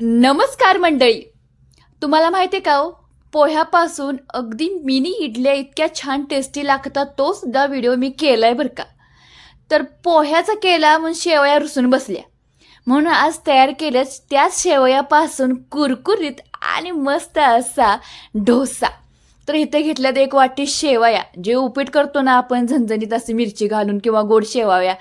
नमस्कार मंडळी. तुम्हाला माहिती आहे का हो? पोह्यापासून अगदी मिनी इडल्या इतक्या छान टेस्टी लागतात तो सुद्धा व्हिडिओ मी केला आहे बरं का. तर पोह्याचा केला म्हणून शेवया रुसून बसल्या. म्हणून आज तयार केल्याच त्याच शेवयापासून कुरकुरीत आणि मस्त असा डोसा. तर इथे घेतल्यात एक वाटी शेवया. जे उपीट करतो ना आपण झणझणीत असे मिरची घालून किंवा गोड शेवाव्या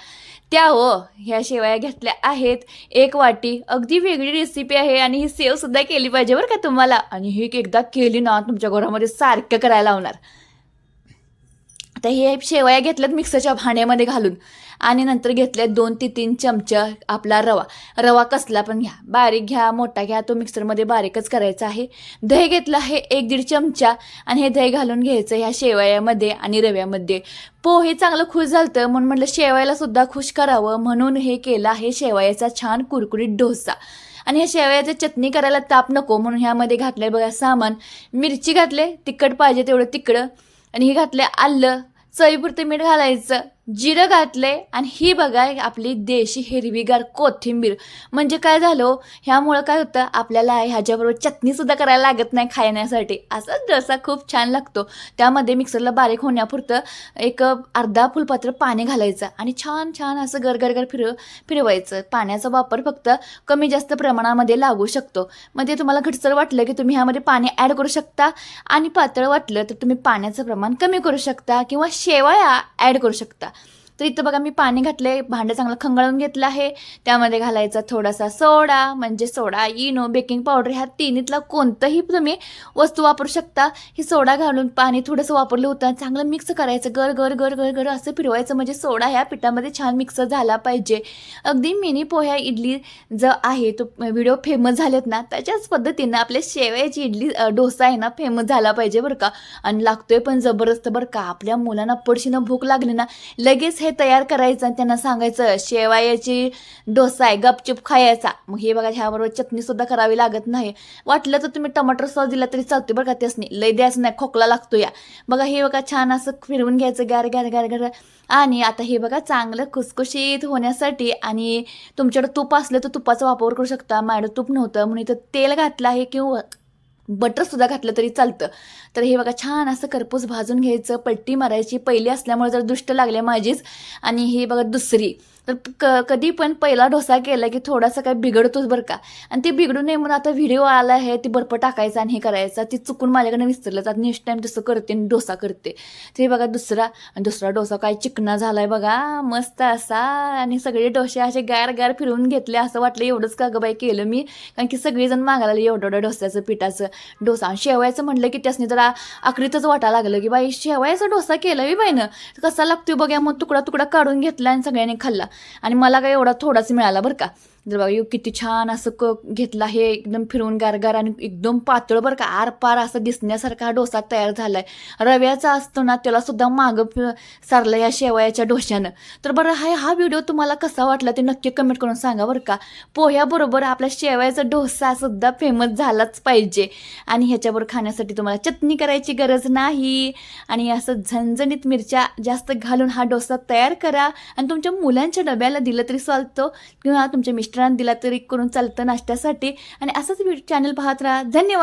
त्या हो ह्या शेवया घेतल्या आहेत. एक वाटी अगदी वेगळी रेसिपी आहे आणि ही सेव सुद्धा केली पाहिजे बरं का तुम्हाला. आणि ही एकदा केली ना तुमच्या घरामध्ये सारखं करायला लावणार. तर हे शेवया घेतल्यात मिक्सरच्या भांड्यामध्ये घालून. आणि नंतर घेतल्यात दोन ते तीन चमचा आपला रवा. रवा कसला पण घ्या. बारीक घ्या मोठा घ्या. तो मिक्सरमध्ये बारीकच करायचा आहे. दही घेतलं आहे एक दीड चमचा. आणि हे दही घालून घ्यायचं ह्या शेवयामध्ये आणि रव्यामध्ये. पोहे चांगलं खुश झालं म्हणून म्हटलं शेवयाला सुद्धा खुश करावं. म्हणून हे केलं आहे शेवयाचा छान कुरकुरीत डोसा. आणि ह्या शेवयाची चटणी करायला ताप नको. म्हणून ह्यामध्ये घातलंय बघा सामान. मिरची घातले. तिखट पाहिजे तेवढं तिकडं आणि हे घातलं आलं. चवीपुरते मीठ घालायचं. जिरं घातले आणि ही बघा आपली देशी हिरवीगार कोथिंबीर. म्हणजे काय झालं? ह्यामुळं काय होतं? आपल्याला ह्याच्याबरोबर चटणीसुद्धा करायला लागत नाही खाण्यासाठी असाच डसा खूप छान लागतो. त्यामध्ये मिक्सरला बारीक होण्यापुरतं एक अर्धा फुलपात्र पाणी घालायचं आणि छान छान असं गरगरगर फिरव फिरवायचं. पाण्याचा वापर फक्त कमी जास्त प्रमाणामध्ये लागू शकतो. म्हणजे तुम्हाला घटसर वाटलं की तुम्ही ह्यामध्ये पाणी ॲड करू शकता आणि पातळ वाटलं तर तुम्ही पाण्याचं प्रमाण कमी करू शकता किंवा शेवाळ्या ॲड करू शकता. तर इथं बघा मी पाणी घातले भांडं चांगलं खंगाळून घेतलं आहे. त्यामध्ये घालायचा थोडासा सोडा म्हणजे सोडा इनो बेकिंग पावडर ह्या तिन्हीतला कोणतंही तुम्ही वस्तू वापरू शकता. ही सोडा घालून पाणी थोडंसं वापरलं होतं चांगलं मिक्स करायचं गर गर गर गर गर असं फिरवायचं. म्हणजे सोडा ह्या पिठामध्ये छान मिक्स झाला पाहिजे. अगदी मिनी पोह्या इडली जो आहे तो व्हिडिओ फेमस झालेत ना त्याच्याच पद्धतीनं आपल्या शेवयाची इडली डोसा आहे ना फेमस झाला पाहिजे बरं का. आणि लागतोय पण जबरदस्त बरं का. आपल्या मुलांना पडशीनं भूक लागली ना लगेच हे हे तयार करायचं आणि त्यांना सांगायचं शेवायाची डोसा आहे गपचूप खायचा. मग हे बघा ह्याबरोबर चटणीसुद्धा करावी लागत नाही. वाटलं तर तुम्ही टमाटर सॉस दिला तरी चालते बरं का त्यासनी. लय द्यायचं नाही खोकला लागतो या. बघा हे बघा छान असं फिरवून घ्यायचं गार गार गार गार. आणि आता हे बघा चांगलं खुसखुशीत होण्यासाठी आणि तुमच्याकडे तूप असलं तर तुपाचा वापर करू शकता. माझ्याकडे तूप नव्हतं म्हणून इथं तेल घातलं आहे किंवा बटरसुद्धा घातलं तरी चालतं. तर हे बघा छान असं करपूस भाजून घ्यायचं. पट्टी मारायची. पहिली असल्यामुळे जर दुष्ट लागले माझीच. आणि हे बघा दुसरी. तर क कधी पण पहिला डोसा केला की थोडासा काय बिघडतोच बरं का. आणि ते बिघडू नये म्हणून आता व्हिडिओ आला आहे ती बर्फ टाकायचा आणि हे करायचा. ती चुकून माझ्याकडे विसरलं. तर नेक्स्ट टाईम तसं करते आणि डोसा करते. ते बघा दुसरा आणि दुसरा डोसा काय चिकना आहे बघा. मस्त असा. आणि सगळे डोसे असे गार गार फिरवून घेतले. असं वाटलं एवढंच का गं बाई केलं मी? कारण की सगळेजण मागायला लागले एवढं एवढं डोस्याचं पिठाचं. डोसा आणि शेवयाचं म्हटलं की त्यासनी जरा आखरीतच वाटायला लागलं की बाई शेवयाचा डोसा केला बाईनं. कसा लागतोय बघा मग तुकडा तुकडा काढून घेतला आणि सगळ्यांनी खाल्ला. आणि मला काय एवढा थोडाच मिळाला बरं का. जर बघा किती छान असं क घेतला हे एकदम फिरवून गारगार आणि एकदम पातळ बरं का आर पार असं दिसण्यासारखा हा डोसा तयार झालाय. रव्याचा असतो ना त्याला सुद्धा मागं सारलं या शेवयाच्या डोश्यानं. तर बरं हा हा व्हिडिओ तुम्हाला कसा वाटला ते नक्की कमेंट करून सांगा बरं का. पोह्याबरोबर आपला शेवयाचा डोसा सुद्धा फेमस झालाच पाहिजे. आणि ह्याच्याबरोबर खाण्यासाठी तुम्हाला चटणी करायची गरज नाही. आणि असं झणझणीत मिरच्या जास्त घालून हा डोसा तयार करा. आणि तुमच्या मुलांच्या डब्याला दिलं तरी चालतं किंवा तुमच्या मिस्टर मिस्टरांना दिला तरी करून चालतं नाश्त्यासाठी. आणि असंच चॅनल पाहत राहा. धन्यवाद.